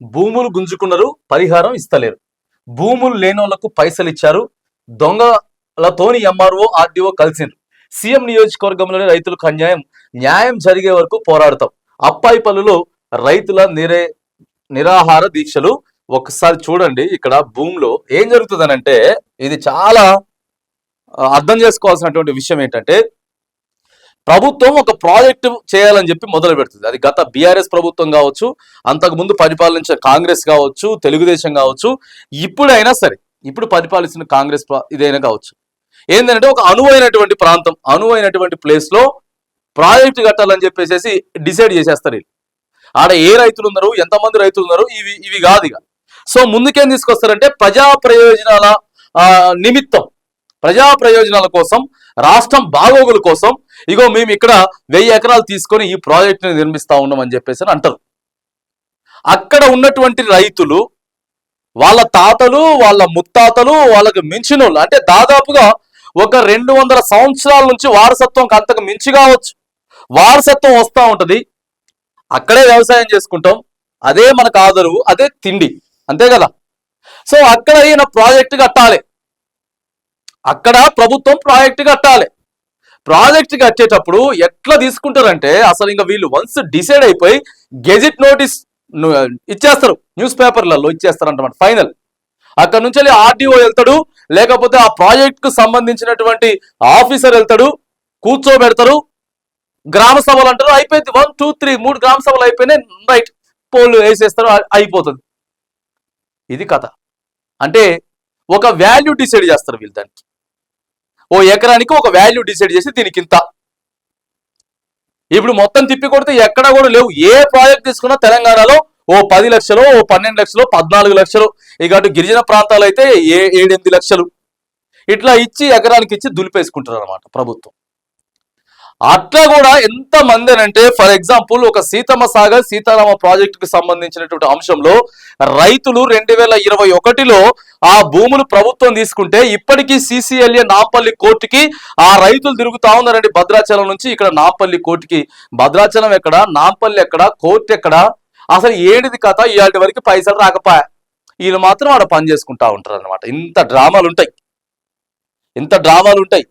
భూములు గుంజుకున్నారు పరిహారం ఇస్తలేరు. భూములు లేనోళ్ళకు పైసలు ఇచ్చారు దొంగలతోని ఎంఆర్ఓ ఆర్డీఓ కలిసిండ్రు. సీఎం నియోజకవర్గంలోని రైతులకు అన్యాయం న్యాయం జరిగే వరకు పోరాడతాం. అప్పాయి అప్పాయిపల్లిలో రైతుల నిరే నిరాహార దీక్షలు ఒకసారి చూడండి ఇక్కడ భూమిలో ఏం జరుగుతుందనంటే ఇది చాలా అర్థం చేసుకోవాల్సినటువంటి విషయం ఏంటంటే ప్రభుత్వం ఒక ప్రాజెక్టు చేయాలని చెప్పి మొదలు పెడుతుంది. అది గత బీఆర్ఎస్ ప్రభుత్వం కావచ్చు అంతకుముందు పరిపాలించిన కాంగ్రెస్ కావచ్చు తెలుగుదేశం కావచ్చు ఇప్పుడైనా సరే ఇప్పుడు పరిపాలించిన కాంగ్రెస్ ఇదైనా కావచ్చు. ఏంటంటే ఒక అనువైనటువంటి ప్రాంతం అనువైనటువంటి ప్లేస్లో ప్రాజెక్టు కట్టాలని చెప్పేసి డిసైడ్ చేసేస్తారు వీళ్ళు. ఆడ ఏ రైతులు ఉన్నారు ఎంతమంది రైతులు ఉన్నారు ఇవి ఇవి కాదు ఇక. సో ముందుకేం తీసుకొస్తారంటే ప్రజా ప్రయోజనాల నిమిత్తం ప్రజా ప్రయోజనాల కోసం రాష్ట్రం బాగోగుల కోసం ఇగో మేము ఇక్కడ వెయ్యి ఎకరాలు తీసుకొని ఈ ప్రాజెక్టుని నిర్మిస్తా ఉన్నామని చెప్పేసి అని అంటారు. అక్కడ ఉన్నటువంటి రైతులు వాళ్ళ తాతలు వాళ్ళ ముత్తాతలు వాళ్ళకి మించిన వాళ్ళు అంటే దాదాపుగా ఒక రెండు వందల సంవత్సరాల నుంచి వారసత్వం అంతకు మించి కావచ్చు. వారసత్వం వస్తూ ఉంటుంది. అక్కడే వ్యవసాయం చేసుకుంటాం. అదే మనకు ఆదరువు అదే తిండి. అంతే కదా? సో అక్కడ ఈయన ప్రాజెక్టు కట్టాలి అక్కడ ప్రభుత్వం ప్రాజెక్ట్ కట్టాలి. ప్రాజెక్ట్ కట్టేటప్పుడు ఎట్లా తీసుకుంటారంటే అసలు ఇంకా వీళ్ళు వన్స్ డిసైడ్ అయిపోయి గెజిట్ నోటీస్ ఇచ్చేస్తారు. న్యూస్ పేపర్లలో ఇచ్చేస్తారు అంటమాట ఫైనల్ అక్కడ నుంచి వెళ్ళి ఆర్డీఓ వెళ్తాడు లేకపోతే ఆ ప్రాజెక్ట్కు సంబంధించినటువంటి ఆఫీసర్ వెళ్తాడు కూర్చోబెడతారు. గ్రామ సభలు అంటారు అయిపోయింది. వన్ టూ త్రీ మూడు గ్రామ సభలు అయిపోయినాయి రైట్. పోలు వేసేస్తారు అయిపోతుంది. ఇది కథ. అంటే ఒక వాల్యూ డిసైడ్ చేస్తారు వీళ్ళు దానికి. ఓ ఎకరానికి ఒక వాల్యూ డిసైడ్ చేసి దీనికి ఇంత. ఇప్పుడు మొత్తం తిప్పి కొడితే ఎక్కడా కూడా లేవు. ఏ ప్రాజెక్ట్ తీసుకున్నా తెలంగాణలో ఓ పది లక్షలు ఓ పన్నెండు లక్షలు పద్నాలుగు లక్షలు. ఇక అటు గిరిజన ప్రాంతాలు అయితే ఏ ఏడెనిమిది లక్షలు. ఇట్లా ఇచ్చి ఎకరానికి ఇచ్చి దులిపేసుకుంటారు అనమాట ప్రభుత్వం. అట్లా కూడా ఎంత మంది అంటే ఫర్ ఎగ్జాంపుల్ ఒక సీతమ్మ సాగర్ సీతారామ ప్రాజెక్టు కు సంబంధించినటువంటి అంశంలో రైతులు రెండు వేల ఇరవై ఒకటిలో ఆ భూములు ప్రభుత్వం తీసుకుంటే ఇప్పటికీ సిసిఎల్ఏ నాంపల్లి కోర్టుకి ఆ రైతులు తిరుగుతా ఉన్నారండి భద్రాచలం నుంచి. ఇక్కడ నాంపల్లి కోర్టుకి. భద్రాచలం ఎక్కడ? నాంపల్లి ఎక్కడ? కోర్టు ఎక్కడ? అసలు ఏడిది కథ? ఇవాటి వరకు పైసలు రాకపోయా వీళ్ళు మాత్రం ఆడ పని చేసుకుంటా ఉంటారు అనమాట ఇంత డ్రామాలు ఉంటాయి. ఇంత డ్రామాలు ఉంటాయి.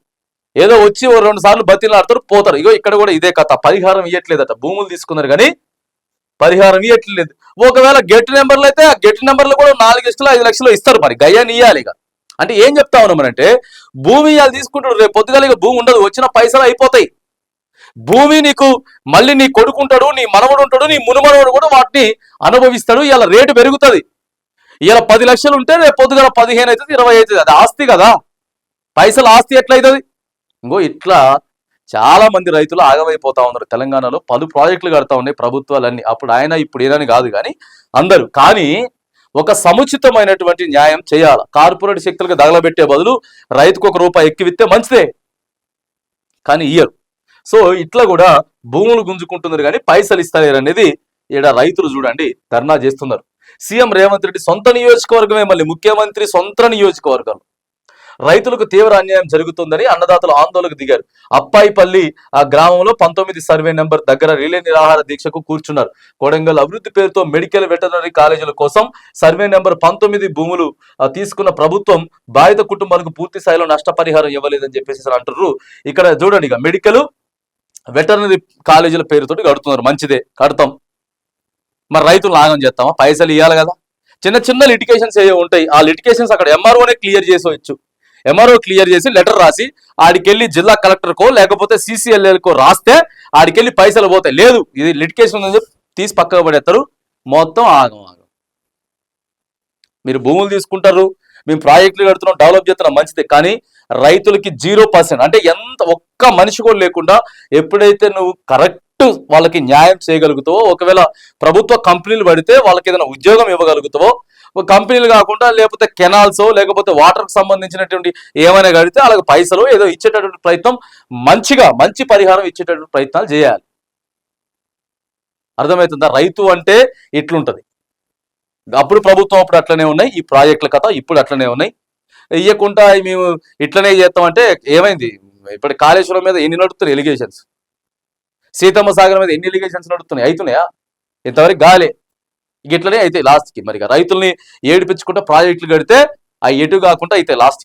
ఏదో వచ్చి ఓ రెండు సార్లు బతిలాడతారు పోతారు. ఇగో ఇక్కడ కూడా ఇదే కథ. పరిహారం ఇవ్వట్లేదట భూములు తీసుకున్నారు కానీ పరిహారం ఇవ్వట్లేదు ఒకవేళ గెట్ నెంబర్లు అయితే ఆ గెట్ నెంబర్లు కూడా నాలుగు లక్షలు ఐదు లక్షలు ఇస్తారు మరి. గయ్యాన్ని ఇవ్వాలి ఇక. అంటే ఏం చెప్తా ఉన్నామనంటే భూమి ఇవాళ తీసుకుంటాడు రేపు పొద్దుగాల ఇక భూమి ఉండదు. వచ్చిన పైసలు అయిపోతాయి. భూమి నీకు మళ్ళీ నీ కొడుకుంటాడు నీ మనవడు ఉంటాడు నీ మునుమనవడు కూడా వాటిని అనుభవిస్తాడు. ఇలా రేటు పెరుగుతుంది. ఇలా పది లక్షలు ఉంటే రేపు పొద్దుగల పదిహేను అవుతుంది ఇరవై అవుతుంది. అది ఆస్తి కదా. పైసలు ఆస్తి ఎట్లయితుంది? ఇంకో ఇట్లా చాలా మంది రైతులు ఆగమైపోతా ఉన్నారు తెలంగాణలో. పలు ప్రాజెక్టులు కడతా ఉన్నాయి ప్రభుత్వాలన్నీ. అప్పుడు ఆయన ఇప్పుడు ఏనని కాదు కానీ అందరూ. కానీ ఒక సముచితమైనటువంటి న్యాయం చేయాలి. కార్పొరేట్ శక్తులకు దగలబెట్టే బదులు రైతుకు ఒక రూపాయి ఎక్కివిస్తే మంచిదే. కానీ ఇయ్యరు. సో ఇట్లా కూడా భూములు గుంజుకుంటున్నారు కానీ పైసలు ఇస్తలేరు అనేది ఈడ రైతులు చూడండి ధర్నా చేస్తున్నారు. సీఎం రేవంత్ రెడ్డి సొంత నియోజకవర్గమే మళ్ళీ. ముఖ్యమంత్రి సొంత నియోజకవర్గం రైతులకు తీవ్ర అన్యాయం జరుగుతుందని అన్నదాతలు ఆందోళనకు దిగారు. అప్పాయిపల్లి ఆ గ్రామంలో పంతొమ్మిది సర్వే నెంబర్ దగ్గర రిలే నిరాహార దీక్షకు కూర్చున్నారు. కొడంగల్ అభివృద్ధి పేరుతో మెడికల్ వెటర్నరీ కాలేజీల కోసం సర్వే నెంబర్ పంతొమ్మిది భూములు తీసుకున్న ప్రభుత్వం బాధిత కుటుంబాలకు పూర్తి స్థాయిలో నష్టపరిహారం ఇవ్వలేదని చెప్పేసి అంటారు ఇక్కడ చూడండి ఇక మెడికల్ వెటర్నరీ కాలేజీల పేరుతోటి కడుతున్నారు. మంచిదే కడతాం. మరి రైతులు లాగం చేస్తామా? పైసలు ఇవ్వాలి కదా. చిన్న చిన్న లిటికేషన్స్ ఏ ఉంటాయి ఆ లిటికేషన్స్ అక్కడ ఎంఆర్ఓనే క్లియర్ చేసేవచ్చు ఎంఆర్ఓ క్లియర్ చేసి లెటర్ రాసి ఆడికెళ్ళి జిల్లా కలెక్టర్కో లేకపోతే సిసిఎల్ఎల్కో రాస్తే ఆడికెళ్ళి పైసలు పోతాయి. లేదు ఇది లిటికేషన్ ఉందని చెప్పి తీసి పక్కకు పడేస్తారు మొత్తం ఆగం ఆగం. మీరు భూములు తీసుకుంటారు మేము ప్రాజెక్టులు కడుతున్నాం డెవలప్ చేస్తున్నాం మంచిదే. కానీ రైతులకి జీరో పర్సెంట్ అంటే ఎంత ఒక్క మనిషి కూడా లేకుండా ఎప్పుడైతే నువ్వు కరెక్ట్ వాళ్ళకి న్యాయం చేయగలుగుతావో ఒకవేళ ప్రభుత్వ కంపెనీలు పడితే వాళ్ళకి ఏదైనా ఉద్యోగం ఇవ్వగలుగుతావో కంపెనీలు కాకుండా లేకపోతే కెనాల్స్ లేకపోతే వాటర్కు సంబంధించినటువంటి ఏమైనా కడితే వాళ్ళకి పైసలు ఏదో ఇచ్చేటటువంటి ప్రయత్నం మంచిగా మంచి పరిహారం ఇచ్చేటటువంటి ప్రయత్నాలు చేయాలి. అర్థమవుతుందా? రైతు అంటే ఇట్లుంటుంది. అప్పుడు ప్రభుత్వం అప్పుడు అట్లనే ఉన్నాయి ఈ ప్రాజెక్టుల కథ ఇప్పుడు అట్లనే ఉన్నాయి. ఇయ్యకుండా మేము ఇట్లనే చేస్తామంటే ఏమైంది? ఇప్పుడు కాళేశ్వరం మీద ఎన్ని నడుస్తున్నాయి ఎలిగేషన్స్? సీతమ్మ సాగర్ మీద ఎన్ని ఎలిగేషన్స్ నడుస్తున్నాయి అవుతున్నాయా ఇంతవరకు గాలే. ఇట్లనే అయితే లాస్ట్కి మరి రైతుల్ని ఏడిపించుకుంటే ప్రాజెక్టులు కడితే ఆ ఎటు కాకుండా అయితే లాస్ట్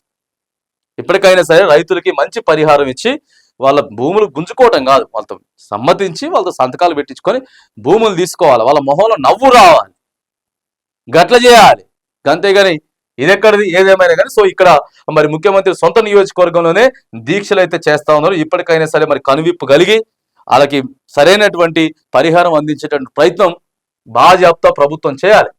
ఇప్పటికైనా సరే రైతులకి మంచి పరిహారం ఇచ్చి వాళ్ళ భూములు గుంజుకోవటం కాదు. వాళ్ళతో సమ్మతించి వాళ్ళతో సంతకాలు పెట్టించుకొని భూములు తీసుకోవాలి. వాళ్ళ మొహంలో నవ్వు రావాలి. గట్ల చేయాలి. అంతేగాని ఇదెక్కడిది? ఏదేమైనా కానీ సో ఇక్కడ మరి ముఖ్యమంత్రి సొంత నియోజకవర్గంలోనే దీక్షలు అయితే చేస్తా ఉన్నారు. ఇప్పటికైనా సరే మరి కనువిప్పు కలిగి వాళ్ళకి సరైనటువంటి పరిహారం అందించేటువంటి ప్రయత్నం బాధ్యాప్త ప్రభుత్వం చేయాలి.